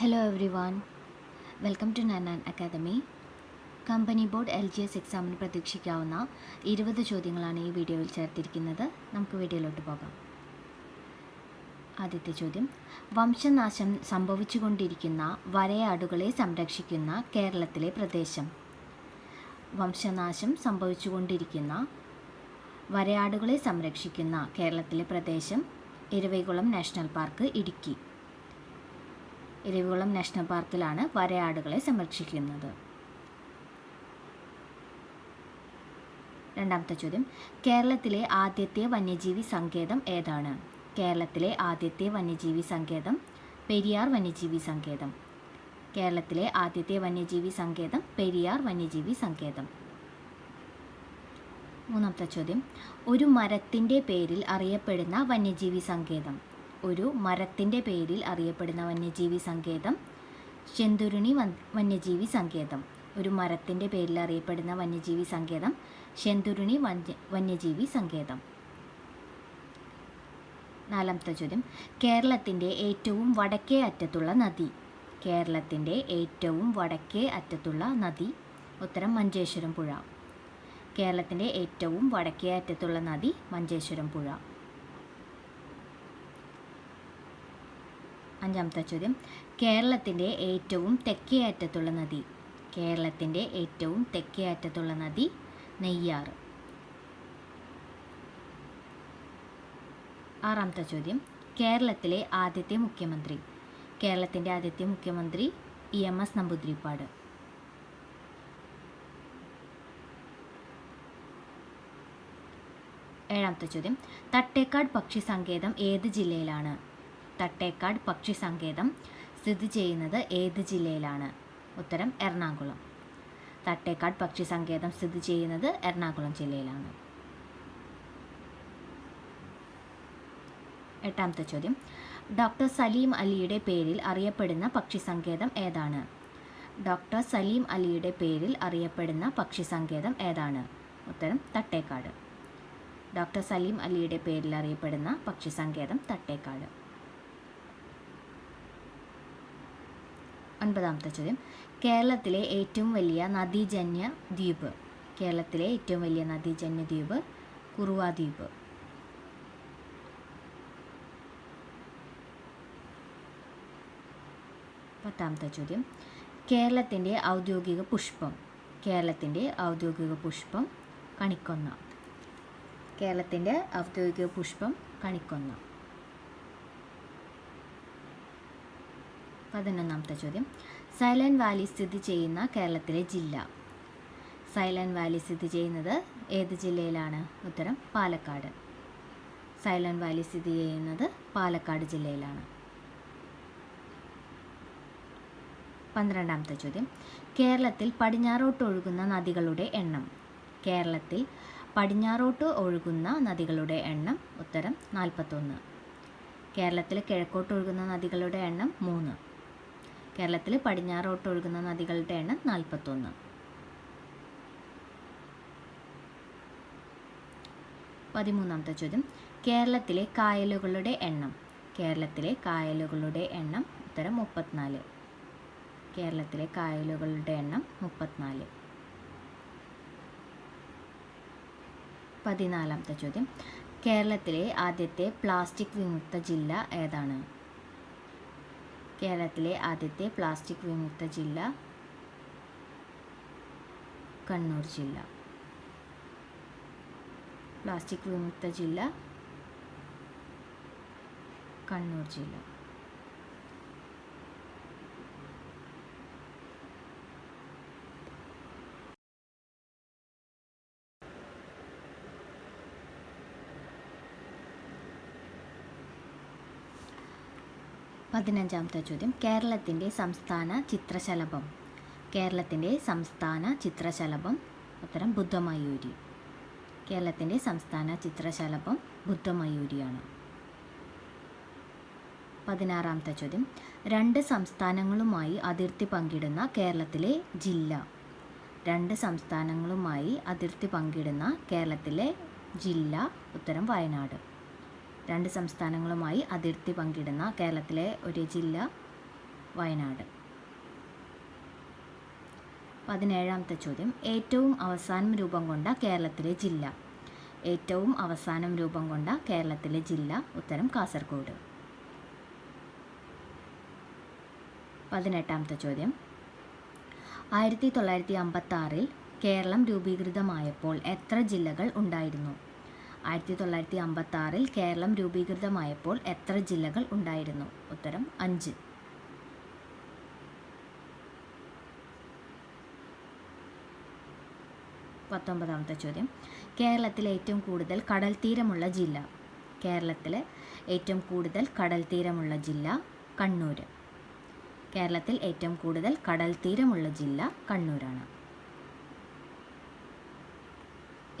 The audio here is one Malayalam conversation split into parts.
Hello everyone welcome to Nannan academy company board L G S എക്സാമിന് പ്രതീക്ഷിക്കാവുന്ന ഇരുപത് ചോദ്യങ്ങളാണ് ഈ വീഡിയോയിൽ ചേർത്തിരിക്കുന്നത്. നമുക്ക് വീഡിയോയിലോട്ട് പോകാം. ആദ്യത്തെ ചോദ്യം. വംശനാശം സംഭവിച്ചുകൊണ്ടിരിക്കുന്ന വരയാടുകളെ സംരക്ഷിക്കുന്ന കേരളത്തിലെ പ്രദേശം. വംശനാശം സംഭവിച്ചുകൊണ്ടിരിക്കുന്ന വരയാടുകളെ സംരക്ഷിക്കുന്ന കേരളത്തിലെ പ്രദേശം Eravikulam national park Idukki. Eravikulam national പാർക്കിലാണ് വരയാടുകളെ സംരക്ഷിക്കുന്നത്. രണ്ടാമത്തെ ചോദ്യം. കേരളത്തിലെ ആദ്യത്തെ വന്യജീവി സങ്കേതം ഏതാണ്? കേരളത്തിലെ ആദ്യത്തെ വന്യജീവി സങ്കേതം പെരിയാർ വന്യജീവി സങ്കേതം. കേരളത്തിലെ ആദ്യത്തെ വന്യജീവി സങ്കേതം പെരിയാർ വന്യജീവി സങ്കേതം. മൂന്നാമത്തെ ചോദ്യം. ഒരു മരത്തിന്റെ പേരിൽ അറിയപ്പെടുന്ന വന്യജീവി സങ്കേതം. ഒരു മരത്തിന്റെ പേരിൽ അറിയപ്പെടുന്ന വന്യജീവി സങ്കേതം ശെന്തുരുണി വൻ- വന്യജീവി സങ്കേതം. ഒരു മരത്തിന്റെ പേരിൽ അറിയപ്പെടുന്ന വന്യജീവി സങ്കേതം ശെന്തുരുണി വന്യ വന്യജീവി സങ്കേതം. നാലാമത്തെ ചോദ്യം. കേരളത്തിന്റെ ഏറ്റവും വടക്കേ അറ്റത്തുള്ള നദി. കേരളത്തിന്റെ ഏറ്റവും വടക്കേ അറ്റത്തുള്ള നദി. ഉത്തരം മഞ്ചേശ്വരം പുഴ. കേരളത്തിന്റെ ഏറ്റവും വടക്കേ അറ്റത്തുള്ള നദി മഞ്ചേശ്വരം പുഴ. അഞ്ചാമത്തെ ചോദ്യം. കേരളത്തിന്റെ ഏറ്റവും തെക്കേ അറ്റത്തുള്ള നദി. കേരളത്തിന്റെ ഏറ്റവും തെക്കേ അറ്റത്തുള്ള നദി നെയ്യാർ ആറാമത്തെ ചോദ്യം. കേരളത്തിലെ ആദ്യത്തെ മുഖ്യമന്ത്രി. കേരളത്തിന്റെ ആദ്യത്തെ മുഖ്യമന്ത്രി ഇ എം എസ് നമ്പൂതിരിപ്പാട്. ഏഴാമത്തെ ചോദ്യം. തട്ടേക്കാട് പക്ഷി സങ്കേതം ഏത് ജില്ലയിലാണ്? തട്ടേക്കാട് പക്ഷി സങ്കേതം സ്ഥിതി ചെയ്യുന്നത് ഏത് ജില്ലയിലാണ്? ഉത്തരം എറണാകുളം. തട്ടേക്കാട് പക്ഷി സങ്കേതം സ്ഥിതി ചെയ്യുന്നത് എറണാകുളം ജില്ലയിലാണ്. എട്ടാമത്തെ ചോദ്യം. ഡോക്ടർ സലീം അലിയുടെ പേരിൽ അറിയപ്പെടുന്ന പക്ഷി സങ്കേതം ഏതാണ്? ഡോക്ടർ സലീം അലിയുടെ പേരിൽ അറിയപ്പെടുന്ന പക്ഷി സങ്കേതം ഏതാണ്? ഉത്തരം തട്ടേക്കാട്. ഡോക്ടർ സലീം അലിയുടെ പേരിൽ അറിയപ്പെടുന്ന പക്ഷി സങ്കേതം തട്ടേക്കാട്. ഒൻപതാമത്തെ ചോദ്യം. കേരളത്തിലെ ഏറ്റവും വലിയ നദീജന്യ ദ്വീപ്. കേരളത്തിലെ ഏറ്റവും വലിയ നദീജന്യ ദ്വീപ് കുറുവാദ്വീപ് പത്താമത്തെ ചോദ്യം. കേരളത്തിന്റെ ഔദ്യോഗിക പുഷ്പം. കേരളത്തിന്റെ ഔദ്യോഗിക പുഷ്പം കണിക്കൊന്ന. കേരളത്തിന്റെ ഔദ്യോഗിക പുഷ്പം കണിക്കൊന്ന. പതിനൊന്നാമത്തെ ചോദ്യം. സൈലന്റ് വാലി സ്ഥിതി ചെയ്യുന്ന കേരളത്തിലെ ജില്ല. സൈലന്റ് വാലി സ്ഥിതി ചെയ്യുന്നത് ഏത് ജില്ലയിലാണ്? ഉത്തരം പാലക്കാട്. സൈലന്റ് വാലി സ്ഥിതി ചെയ്യുന്നത് പാലക്കാട് ജില്ലയിലാണ്. പന്ത്രണ്ടാമത്തെ ചോദ്യം. കേരളത്തിൽ പടിഞ്ഞാറോട്ട് ഒഴുകുന്ന നദികളുടെ എണ്ണം. കേരളത്തിൽ പടിഞ്ഞാറോട്ട് ഒഴുകുന്ന നദികളുടെ എണ്ണം ഉത്തരം നാൽപ്പത്തൊന്ന്. കേരളത്തിൽ കിഴക്കോട്ട് ഒഴുകുന്ന നദികളുടെ എണ്ണം മൂന്ന്. കേരളത്തിൽ പടിഞ്ഞാറോട്ട് ഒഴുകുന്ന നദികളുടെ എണ്ണം നാൽപ്പത്തൊന്ന്. പതിമൂന്നാമത്തെ ചോദ്യം. കേരളത്തിലെ കായലുകളുടെ എണ്ണം. കേരളത്തിലെ കായലുകളുടെ എണ്ണം ഉത്തരം മുപ്പത്തിനാല്. കേരളത്തിലെ കായലുകളുടെ എണ്ണം മുപ്പത്തിനാല്. പതിനാലാമത്തെ ചോദ്യം. കേരളത്തിലെ ആദ്യത്തെ പ്ലാസ്റ്റിക് വിമുക്ത ജില്ല ഏതാണ്? കേരളത്തിലെ ആദ്യത്തെ പ്ലാസ്റ്റിക് വിമുക്ത ജില്ല കണ്ണൂർ ജില്ല. പ്ലാസ്റ്റിക് വിമുക്ത ജില്ല കണ്ണൂർ ജില്ല. പതിനഞ്ചാമത്തെ ചോദ്യം. കേരളത്തിന്റെ സംസ്ഥാന ചിത്രശലഭം. കേരളത്തിന്റെ സംസ്ഥാന ചിത്രശലഭം. ഉത്തരം ബുദ്ധമയൂരി. കേരളത്തിന്റെ സംസ്ഥാന ചിത്രശലഭം ബുദ്ധമയൂരിയാണ്. പതിനാറാമത്തെ ചോദ്യം. രണ്ട് സംസ്ഥാനങ്ങളുമായി അതിർത്തി പങ്കിടുന്ന കേരളത്തിലെ ജില്ല. രണ്ട് സംസ്ഥാനങ്ങളുമായി അതിർത്തി പങ്കിടുന്ന കേരളത്തിലെ ജില്ല. ഉത്തരം വയനാട്. രണ്ട് സംസ്ഥാനങ്ങളുമായി അതിർത്തി പങ്കിടുന്ന കേരളത്തിലെ ഒരു ജില്ല വയനാട്. പതിനേഴാമത്തെ ചോദ്യം. ഏറ്റവും അവസാനം രൂപം കൊണ്ട കേരളത്തിലെ ജില്ല. ഏറ്റവും അവസാനം രൂപം കൊണ്ട കേരളത്തിലെ ജില്ല. ഉത്തരം കാസർഗോഡ്. പതിനെട്ടാമത്തെ ചോദ്യം. ആയിരത്തി തൊള്ളായിരത്തി അമ്പത്തി ആറിൽ കേരളം രൂപീകൃതമായപ്പോൾ എത്ര ജില്ലകൾ ഉണ്ടായിരുന്നു? ആയിരത്തി തൊള്ളായിരത്തി അമ്പത്തി ആറിൽ കേരളം രൂപീകൃതമായപ്പോൾ എത്ര ജില്ലകൾ ഉണ്ടായിരുന്നു? ഉത്തരം അഞ്ച്. പത്തൊമ്പതാമത്തെ ചോദ്യം. കേരളത്തിലെ ഏറ്റവും കൂടുതൽ കടൽ തീരമുള്ള ജില്ല. കേരളത്തിലെ ഏറ്റവും കൂടുതൽ കടൽ തീരമുള്ള ജില്ല കണ്ണൂർ കേരളത്തിൽ ഏറ്റവും കൂടുതൽ കടൽ തീരമുള്ള ജില്ല കണ്ണൂരാണ്.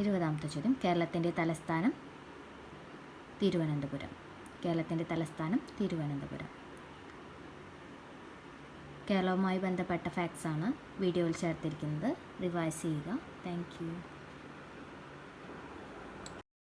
ഇരുപതാമത്തെ ചോദ്യം. കേരളത്തിന്റെ തലസ്ഥാനം തിരുവനന്തപുരം. കേരളത്തിന്റെ തലസ്ഥാനം തിരുവനന്തപുരം. കേരളവുമായി ബന്ധപ്പെട്ട ഫാക്ട്സാണ് വീഡിയോയിൽ ചേർത്തിരിക്കുന്നത്. റിവൈസ് ചെയ്യുക. താങ്ക്